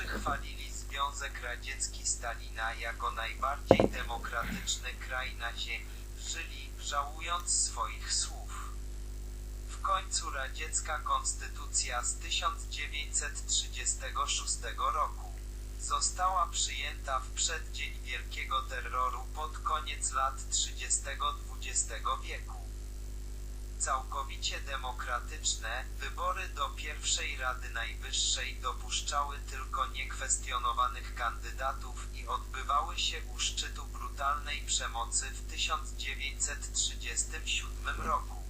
Niektórzy chwalili Związek Radziecki Stalina jako najbardziej demokratyczny kraj na ziemi, żyli, żałując swoich słów. W końcu radziecka konstytucja z 1936 roku została przyjęta w przeddzień Wielkiego Terroru pod koniec lat 30. XX wieku. Całkowicie demokratyczne, wybory do pierwszej Rady Najwyższej dopuszczały tylko niekwestionowanych kandydatów i odbywały się u szczytu brutalnej przemocy w 1937 roku.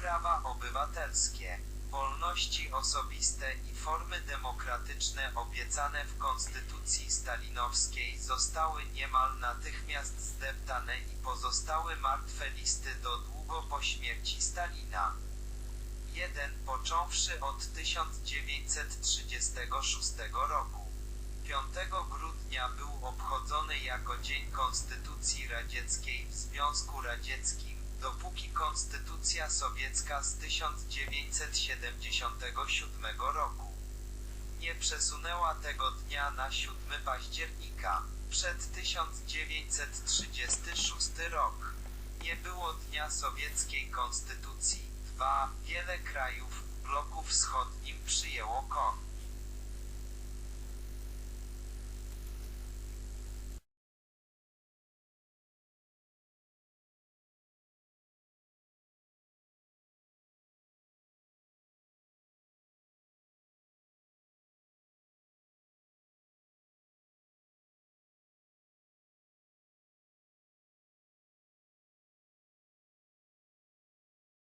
Prawa obywatelskie, wolności osobiste i formy demokratyczne obiecane w konstytucji stalinowskiej zostały niemal natychmiast zdeptane i pozostały martwe listy do długo po śmierci Stalina. 1. Począwszy od 1936 roku. 5 grudnia był obchodzony jako Dzień Konstytucji Radzieckiej w Związku Radzieckim, dopóki Konstytucja Sowiecka z 1977 roku nie przesunęła tego dnia na 7 października, przed 1936 rok. Nie było Dnia Sowieckiej Konstytucji. 2. Wiele krajów w bloku wschodnim przyjęło KON.